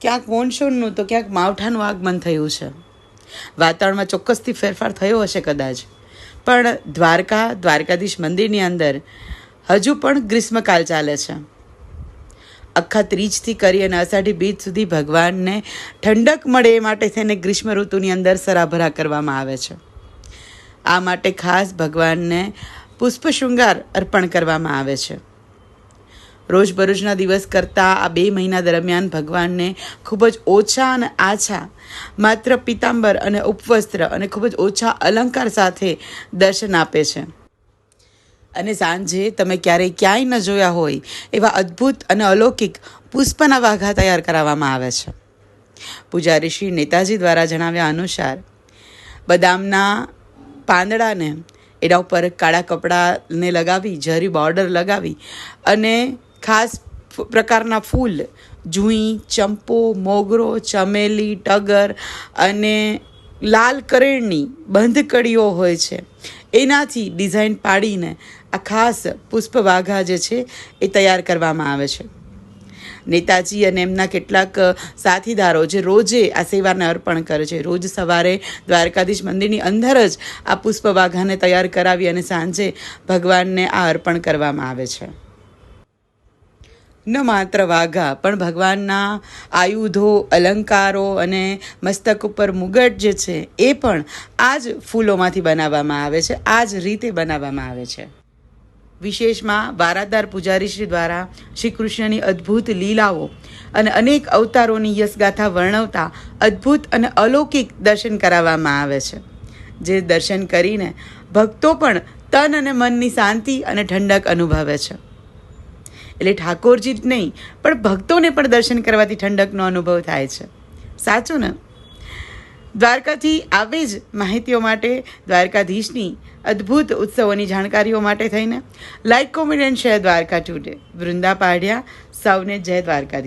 ક્યાંક મોનસૂનનું તો ક્યાંક માવઠાનું આગમન થયું છે. વાતાવરણમાં ચોક્કસથી ફેરફાર થયો હશે કદાચ. પણ દ્વારકા, દ્વારકાધીશ મંદિરની અંદર હજુ પણ ગ્રીષ્મકાલ ચાલે છે. આખા ત્રીજથી કરી અને અષાઢી બીજ સુધી ભગવાનને ઠંડક મળે એ માટે થઈને ગ્રીષ્મ ઋતુની અંદર સરાભરા કરવામાં આવે છે. આ માટે ખાસ ભગવાનને પુષ્પ શૃંગાર અર્પણ કરવામાં આવે છે. રોજબરોજના દિવસ કરતાં આ બે મહિના દરમિયાન ભગવાનને ખૂબ જ ઓછા અને આછા માત્ર પિતાંબર અને ઉપવસ્ત્ર અને ખૂબ જ ઓછા અલંકાર સાથે દર્શન આપે છે. અને સાંજે તમે ક્યારેય ક્યાંય ન જોયા હોય એવા અદ્ભુત અને અલૌકિક પુષ્પના વાઘા તૈયાર કરાવવામાં આવે છે. પૂજારી શ્રી નેતાજી દ્વારા જણાવ્યા અનુસાર, બદામના પાંદડાને એના ઉપર કાળા કપડાને લગાવી, ઝરી બોર્ડર લગાવી અને ખાસ પ્રકારના ફૂલ. જુઈ, ચંપો, મોગરો, ચમેલી, ટગર અને લાલ કરેણની બંધ કડીઓ હોય છે. એનાથી ડિઝાઇન પાડીને આ ખાસ પુષ્પ વાઘા જે છે એ તૈયાર કરવામાં આવે છે. નેતાજી અને એમના કેટલાક સાથીદારો જે રોજે આ સેવાને અર્પણ કરે છે. રોજ સવારે દ્વારકાધીશ મંદિરની અંદર જ આ પુષ્પ વાઘાને તૈયાર કરાવી અને સાંજે ભગવાનને આ અર્પણ કરવામાં આવે છે. ન માત્ર વાઘા. પણ ભગવાનના આયુધો, અલંકારો અને મસ્તક ઉપર મુગટ જે છે, એ પણ આ જ ફૂલોમાંથી બનાવવામાં આવે છે આ જ રીતે બનાવવામાં આવે છે. વિશેષમાં વારાદાર પૂજારીશ્રી દ્વારા શ્રી કૃષ્ણની અદ્ભુત લીલાઓ અને અનેક અવતારોની યશગાથા વર્ણવતા અદ્ભુત અને અલૌકિક દર્શન કરાવવામાં આવે છે. જે દર્શન કરીને ભક્તો પણ તન અને મનની શાંતિ અને ઠંડક અનુભવે છે. એટલે ઠાકોરજી જ નહીં, પણ ભક્તોને પણ દર્શન કરવાથી ઠંડકનો અનુભવ થાય છે. સાચું ને? દ્વારકાથી આવી જ માહિતીઓ માટે, દ્વારકાધીશની અદ્ભુત ઉત્સવોની જાણકારીઓ માટે થઈને like comment and share Dwarka today Vrunda Padhya, સૌને જય દ્વારકાધીશ.